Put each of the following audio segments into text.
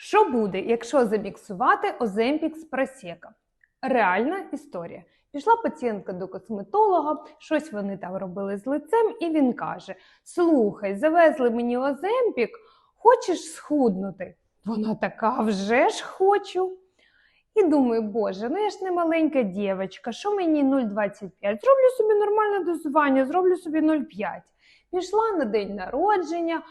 Що буде, якщо заміксувати Оземпік з просека? Реальна історія. Пішла пацієнтка до косметолога, щось вони там робили з лицем, і він каже: Слухай, завезли мені Оземпік, хочеш схуднути? Вона така, вже ж хочу. І думаю, боже, ну я ж не маленька дівчинка, що мені 0,25? Зроблю собі нормальне дозування, зроблю собі 0,5. Пішла на день народження,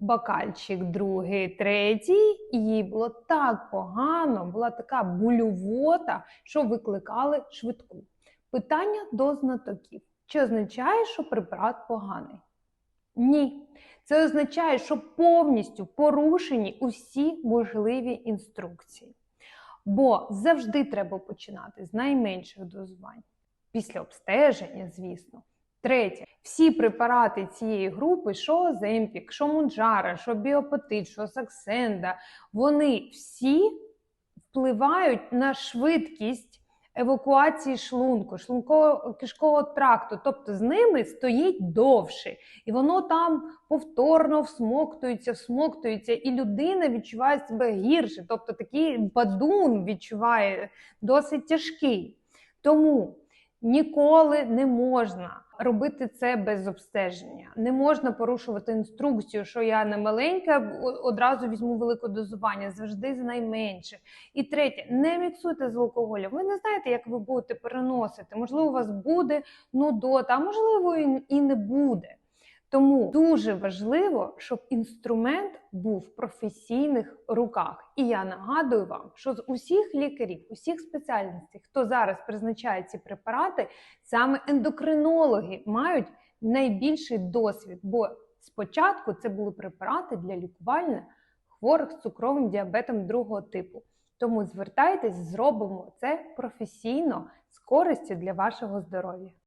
бокальчик другий, третій, і їй було так погано, була така булювота, що викликали швидку. Питання до знатоків: чи означає, що препарат поганий? Ні. Це означає, що повністю порушені усі можливі інструкції. Бо завжди треба починати з найменших дозувань. Після обстеження, звісно. Третє, всі препарати цієї групи, що Земпік, що Мунджара, що Біопатит, що Саксенда, вони всі впливають на швидкість евакуації шлунку, шлунково-кишкового тракту. Тобто з ними стоїть довше, і воно там повторно всмоктується, всмоктується, і людина відчуває себе гірше. Тобто такий бадун відчуває досить тяжкий. Тому ніколи не можна робити це без обстеження. Не можна порушувати інструкцію, що я не маленька, одразу візьму велике дозування, завжди з найменших. І третє, не міксуйте з алкоголем. Ви не знаєте, як ви будете переносити. Можливо, у вас буде нудота, а можливо, і не буде. Тому дуже важливо, щоб інструмент був в професійних руках. І я нагадую вам, що з усіх лікарів, усіх спеціальностей, хто зараз призначає ці препарати, саме ендокринологи мають найбільший досвід. Бо спочатку це були препарати для лікування хворих з цукровим діабетом другого типу. Тому звертайтесь, зробимо це професійно з користю для вашого здоров'я.